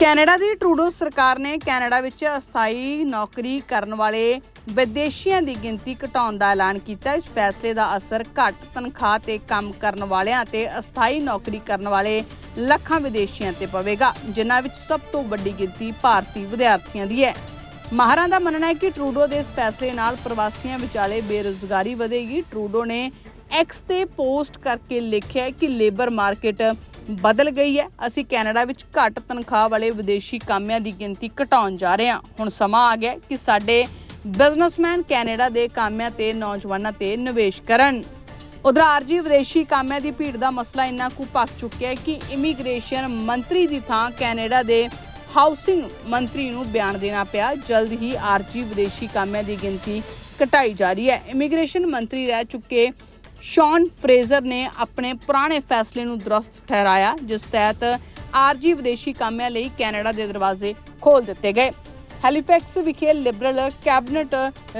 Canada ਦੀ Trudeau ਸਰਕਾਰ ਨੇ Canada ਵਿੱਚ ਅਸਥਾਈ ਨੌਕਰੀ ਕਰਨ ਵਾਲੇ ਵਿਦੇਸ਼ੀਆਂ ਦੀ ਗਿਣਤੀ ਘਟਾਉਣ ਦਾ ਐਲਾਨ ਕੀਤਾ। ਇਸ ਫੈਸਲੇ ਦਾ ਅਸਰ ਘੱਟ ਤਨਖਾਹ ਤੇ ਕੰਮ ਕਰਨ ਵਾਲਿਆਂ ਤੇ ਅਸਥਾਈ ਨੌਕਰੀ ਕਰਨ ਵਾਲੇ ਲੱਖਾਂ ਵਿਦੇਸ਼ੀਆਂ ਤੇ ਪਵੇਗਾ, ਜਿਨ੍ਹਾਂ ਵਿੱਚ ਸਭ ਤੋਂ ਵੱਡੀ ਗਿਣਤੀ ਭਾਰਤੀ ਵਿਦਿਆਰਥੀਆਂ ਦੀ ਹੈ। ਮਾਹਰਾਂ ਦਾ ਮੰਨਣਾ ਹੈ ਕਿ ਟਰੂਡੋ ਦੇ ਇਸ ਫੈਸਲੇ ਨਾਲ ਪ੍ਰਵਾਸੀਆਂ ਵਿਚਾਲੇ ਬੇਰੁਜ਼ਗਾਰੀ ਵਧੇਗੀ। ਟਰੂਡੋ ਨੇ ਐਕਸ ਤੇ ਪੋਸਟ ਕਰਕੇ ਲਿਖਿਆ ਕਿ ਲੇਬਰ ਮਾਰਕੀਟ ਬਦਲ ਗਈ ਹੈ। ਅਸੀਂ ਕੈਨੇਡਾ ਵਿੱਚ ਘੱਟ ਤਨਖਾਹ ਵਾਲੇ ਵਿਦੇਸ਼ੀ ਕਾਮਿਆਂ ਦੀ ਗਿਣਤੀ ਘਟਾਉਣ ਜਾ ਰਹੇ ਹਾਂ। ਹੁਣ ਸਮਾਂ ਆ ਗਿਆ ਕਿ ਸਾਡੇ ਬਿਜ਼ਨਸਮੈਨ ਕੈਨੇਡਾ ਦੇ ਕਾਮਿਆਂ ਤੇ ਨੌਜਵਾਨਾਂ ਤੇ ਨਿਵੇਸ਼ ਕਰਨ। ਉਧਰ ਆਰਜੀ ਵਿਦੇਸ਼ੀ ਕਾਮਿਆਂ ਦੀ ਭੀੜ ਦਾ ਮਸਲਾ ਇੰਨਾ ਕੁ ਭਖ ਚੁੱਕਿਆ ਹੈ ਕਿ ਇਮੀਗ੍ਰੇਸ਼ਨ ਮੰਤਰੀ ਦੀ ਥਾਂ ਕੈਨੇਡਾ ਦੇ ਹਾਊਸਿੰਗ ਮੰਤਰੀ ਨੂੰ ਬਿਆਨ ਦੇਣਾ ਪਿਆ। ਜਲਦ ਹੀ ਆਰਜੀ ਵਿਦੇਸ਼ੀ ਕਾਮਿਆਂ ਦੀ ਗਿਣਤੀ ਘਟਾਈ ਜਾ ਰਹੀ ਹੈ। ਇਮੀਗ੍ਰੇਸ਼ਨ ਮੰਤਰੀ ਰਹਿ ਚੁੱਕੇ ਸ਼ੌਨ ਫਰੇਜ਼ਰ ਨੇ ਆਪਣੇ ਪੁਰਾਣੇ ਫੈਸਲੇ ਨੂੰ ਦਰਸਤ ਠਹਿਰਾਇਆ, ਜਿਸ ਤਹਿਤ ਆਰਜੀ ਵਿਦੇਸ਼ੀ ਕਾਮਿਆਂ ਲਈ ਕੈਨੇਡਾ ਦੇ ਦਰਵਾਜ਼ੇ ਖੋਲ ਦਿੱਤੇ ਗਏ। ਹੈਲੀਫੈਕਸ ਵਿਖੇ ਲਿਬਰਲ ਕੈਬਨਿਟ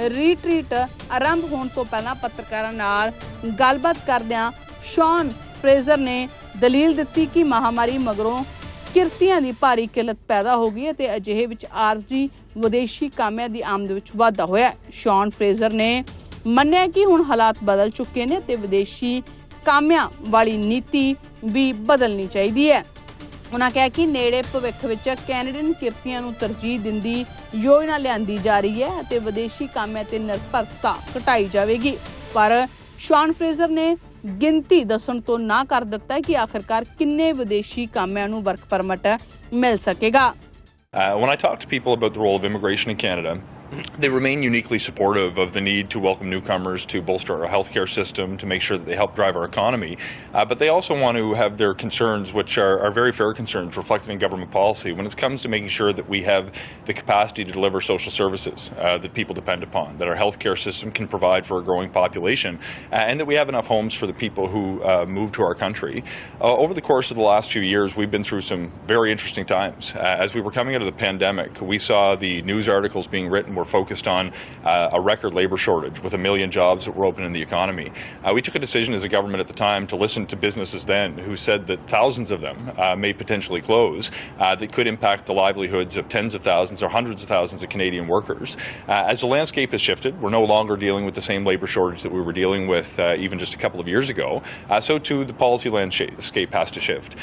ਰੀਟਰੀਟ ਆਰੰਭ ਹੋਣ ਤੋਂ ਪਹਿਲਾਂ ਪੱਤਰਕਾਰਾਂ ਨਾਲ ਗੱਲਬਾਤ ਕਰਦਿਆਂ ਸ਼ੌਨ ਫਰੇਜ਼ਰ ਨੇ ਦਲੀਲ ਦਿੱਤੀ ਕਿ ਮਹਾਮਾਰੀ ਮਗਰੋਂ ਕਿਰਤੀਆਂ ਦੀ ਭਾਰੀ ਕਿੱਲਤ ਪੈਦਾ ਹੋ ਗਈ ਹੈ ਤੇ ਅਜਿਹੇ ਵਿੱਚ ਆਰਜੀ ਵਿਦੇਸ਼ੀ ਕਾਮਿਆਂ ਦੀ ਆਮਦ ਵਿੱਚ ਵਾਧਾ ਹੋਇਆ। ਸ਼ੌਨ ਫਰੇਜ਼ਰ ਨੇ ਮੰਨਿਆ ਕਿ ਹੁਣ ਹਾਲਾਤ ਬਦਲ ਚੁੱਕੇ ਨੇ ਤੇ ਵਿਦੇਸ਼ੀ ਕਾਮਿਆਂ ਵਾਲੀ ਨੀਤੀ ਵੀ ਬਦਲਣੀ ਚਾਹੀਦੀ ਹੈ। ਉਹਨਾਂ ਕਿਹਾ ਕਿ ਨੇੜੇ ਭਵਿੱਖ ਵਿੱਚ ਕੈਨੇਡੀਅਨ ਕਿਰਤੀਆਂ ਨੂੰ ਤਰਜੀਹ ਦਿੰਦੀ ਯੋਜਨਾ ਲਿਆਂਦੀ ਜਾ ਰਹੀ ਹੈ ਅਤੇ ਵਿਦੇਸ਼ੀ ਕਾਮਿਆਂ ਤੇ ਨਿਰਭਰਤਾ ਘਟਾਈ ਜਾਵੇਗੀ। ਪਰ ਸ਼ੌਨ ਫਰੇਜ਼ਰ ਨੇ ਗਿਣਤੀ ਦੱਸਣ ਤੋਂ ਨਾ ਕਰ ਦਿੱਤਾ ਕਿ ਆਖਰਕਾਰ ਕਿੰਨੇ ਵਿਦੇਸ਼ੀ ਕਾਮਿਆਂ ਨੂੰ ਵਰਕ ਪਰਮਿਟ ਮਿਲ ਸਕੇਗਾ। Uh, when I talk to people about the role of immigration in Canada, they remain uniquely supportive of the need to welcome newcomers to bolster our healthcare system, to make sure that they help drive our economy. Uh, but they also want to have their concerns, which are, are very fair concerns, reflected in government policy when it comes to making sure that we have the capacity to deliver social services uh, that people depend upon, that our healthcare system can provide for a growing population, uh, and that we have enough homes for the people who uh, move to our country. Uh, over the course of the last few years, we've been through some very interesting times. As we were coming out of the pandemic, we saw the news articles being written were focused on uh, a record labor shortage with a million jobs that were open in the economy. Uh, we took a decision as a government at the time to listen to businesses then who said that thousands of them uh, may potentially close uh, that could impact the livelihoods of tens of thousands or hundreds of thousands of Canadian workers. Uh, as the landscape has shifted, we're no longer dealing with the same labor shortage that we were dealing with uh, even just a couple of years ago. So too the policy landscape has to shift.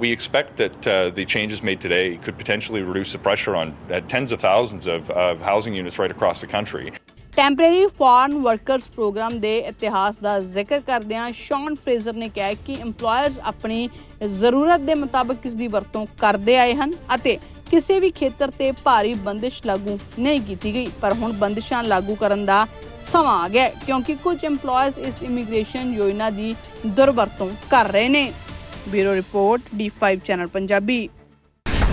We expect that the changes made today could potentially reduce the pressure on tens of thousands of, of housing units right across the country. Temporary foreign workers programme ਦੇ ਇਤਿਹਾਸ ਦਾ ਜ਼ਿਕਰ ਕਰਦਿਆਂ ਸ਼ੌਨ Fraser ਨੇ ਕਿਹਾ ਕਿ EMPLOYERS ਆਪਣੀ ਜ਼ਰੂਰਤ ਦੇ ਮੁਤਾਬਕ ਇਸ ਦੀ ਵਰਤੋਂ ਕਰਦੇ ਆਏ ਹਨ ਅਤੇ ਕਿਸੇ ਵੀ ਖੇਤਰ ਤੇ ਭਾਰੀ ਬੰਦਿਸ਼ ਲਾਗੂ ਨਹੀਂ ਕੀਤੀ ਗਈ। ਪਰ ਹੁਣ ਬੰਦਿਸ਼ਾਂ ਲਾਗੂ ਕਰਨ ਦਾ ਸਮਾਂ ਆ ਗਿਆ ਕਿਉਂਕਿ ਕੁਝ EMPLOYERS ਇਸ ਇਮੀਗ੍ਰੇਸ਼ਨ ਯੋਜਨਾ ਦੀ ਦੁਰਵਰਤੋਂ ਕਰ ਰਹੇ ਨੇ। Bureau report D5 channel Punjabi.